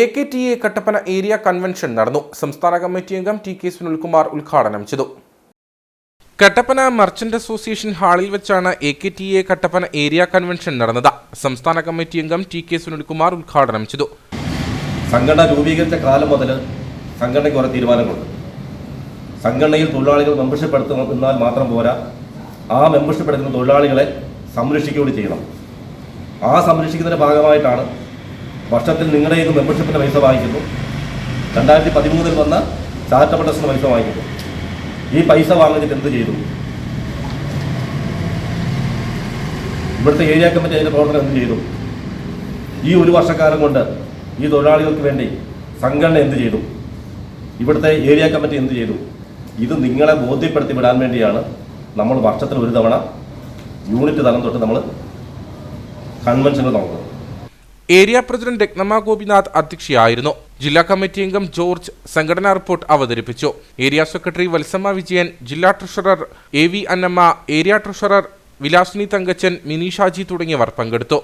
A K T A Kattappana area convention നടന്നു. സംസ്ഥാന committee അംഗം ടി കെ സുനിൽകുമാർ ഉദ്ഘാടനം ചെയ്തു. കട്ടപ്പന മർച്ചന്റ് അസോസിയേഷൻ ഹാളിൽ വെച്ചാണ് A K T A Kattappana area convention നടന്നത്. സംസ്ഥാന കമ്മിറ്റി അംഗം ടി കെ സുനിൽകുമാർ ഉദ്ഘാടനം ചെയ്തു. സംഘടന രൂപീകരിച്ച കാലം മുതൽ സംഘടനയ്ക്ക് കുറേ തീരുമാനങ്ങളുണ്ട്. സംഘടനയിൽ തൊഴിലാളികൾ മെമ്പർഷിപ്പ് എടുത്തുന്നാൽ മാത്രം പോരാ. ആ മെമ്പർഷിപ്പ് എടുക്കുന്ന തൊഴിലാളികളെ സംരക്ഷിക്കുകയും ചെയ്യണം. ആ സംരക്ഷിക്കുന്നതിന്റെ ഭാഗമായിട്ടാണ് വർഷത്തിൽ നിങ്ങളുടെ ഇത് മെമ്പർഷിപ്പിന്റെ പൈസ വാങ്ങിക്കുന്നു. രണ്ടായിരത്തി പതിമൂന്നിൽ വന്ന ചാരിറ്റബിൾ ട്രസ്റ്റിന് പൈസ വാങ്ങിക്കുന്നു. ഈ പൈസ വാങ്ങിച്ചിട്ട് എന്ത് ചെയ്തു? ഇവിടുത്തെ ഏരിയ കമ്മിറ്റി അതിന്റെ പ്രവർത്തനം എന്ത് ചെയ്തു? ഈ ഒരു വർഷക്കാലം കൊണ്ട് ഈ തൊഴിലാളികൾക്ക് വേണ്ടി സംഘടന എന്ത് ചെയ്തു? ഇവിടുത്തെ ഏരിയ കമ്മിറ്റി എന്ത് ചെയ്തു? ഇത് നിങ്ങളെ ബോധ്യപ്പെടുത്തി വിടാൻ വേണ്ടിയാണ് നമ്മൾ വർഷത്തിൽ ഒരു തവണ യൂണിറ്റ് തലം തൊട്ട് നമ്മൾ കൺവെൻഷനുകൾ നടത്തുന്നത് ഏരിയ പ്രസിഡന്റ് രത്നമ ഗോപിനാഥ് അധ്യക്ഷയായിരുന്നു. ജില്ലാ കമ്മിറ്റി അംഗം ജോർജ് സംഘടനാ റിപ്പോർട്ട് അവതരിപ്പിച്ചു. ഏരിയ സെക്രട്ടറി വത്സമ്മ വിജയൻ ജില്ലാ treasurer A V Annamma area treasurer Vilasini Thankachan Mini Shaji തുടങ്ങിയവർ പങ്കെടുത്തു.